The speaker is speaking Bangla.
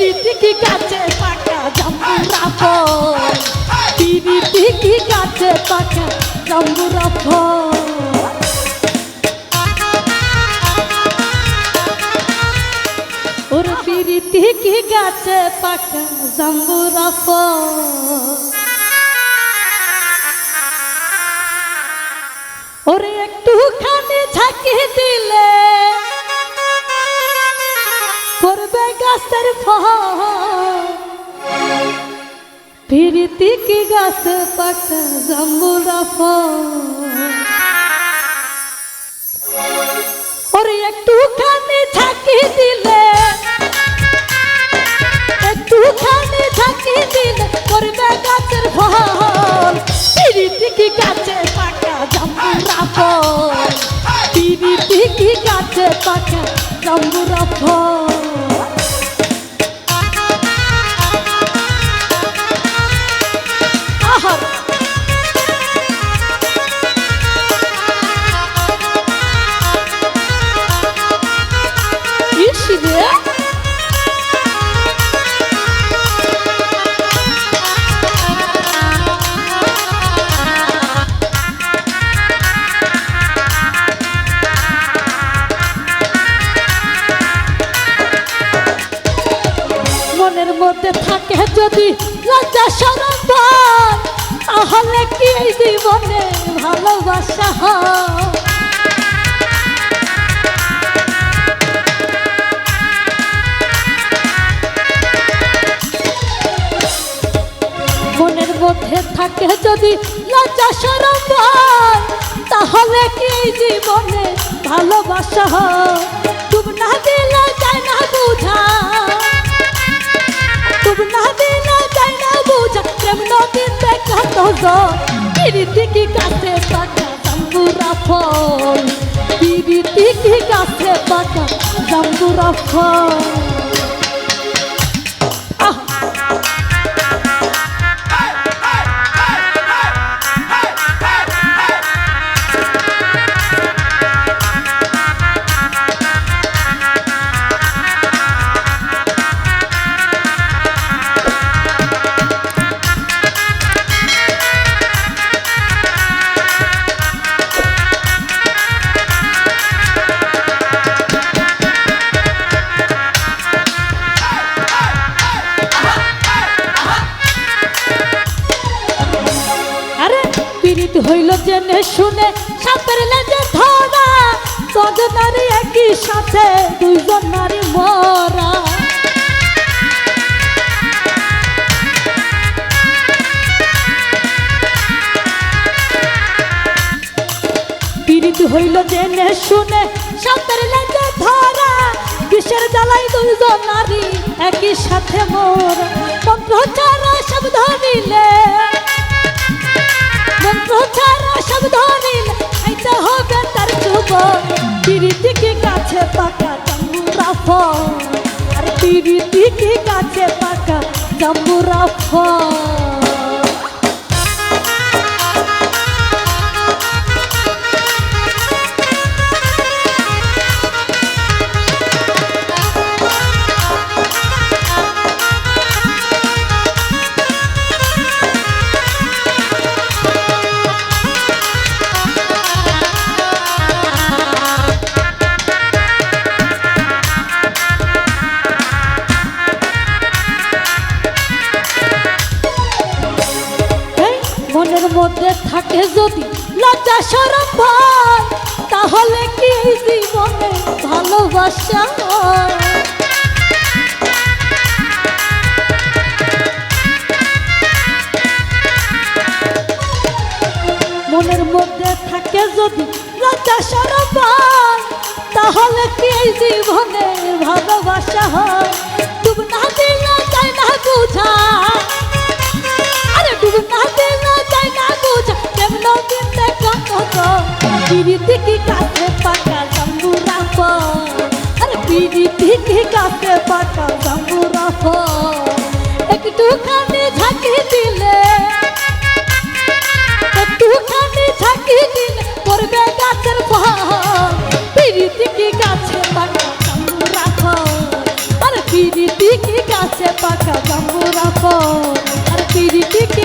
পিরিতি কি গাছে পাকা জাম্বুরা ফল পিরিতি কি গাছে পাকা জাম্বুরা ফল ওর পিরিতি কি গাছে পাকা জাম্বুরা ফল গাছের ফিরিতি কি গাছ পাকা জাম্বুরা ওরে একটুখানি ঝাঁকি দিলে, একটুখানি ঝাঁকি দিলে পড়বে গাছের ফল। ফিরিতি কি গাছে পাকা জাম্বুরা ফল। ফিরিতি কি গাছে পাকা জাম্বুরা ফল। মধ্যে থাকে যদি লজ্জা তাহলে কি জীবনে ভালোবাসা মনের মধ্যে থাকে যদি লজ্জা সরম তাহলে কি জীবনে ভালোবাসা তুম না দিলে তো পিরিতি কি কাছে পাকা জাম্বুরা ফল পিরিতি কি কাছে পাকা জাম্বুরা ফল শুনে সাপের লেজে ধরা তজন নারী একই সাথে দুইজন নারী মরা। হইল জেনে শুনে সাপের লেজে ধরা, কিসের জ্বালাই দুইজন নারী একই সাথে মোরা। তার কি কাছে পাকা জাম্বুরা ফল। আর পিরিতি কি কাছে পাকা জাম্বুরা ফল। মধ্যে থাকে যদি লজ্জা সরম ভয় তাহলে কি জীবনে ভালোবাসা? মনের মধ্যে থাকে যদি লজ্জা সরম ভয় তাহলে কি জীবনে ভালোবাসা হয় ডুব না না বুঝা কাছে পাকা জাম্বুরা ফল? আরে পিরিতি কি কাছে পাকা একটুখানি ঝাঁকি দিলে, একটুখানি ঝাঁকি দিলে কি গাছে পাকা আরে পিরিতি কি কি গাছে পাকা আর পিরিতি কি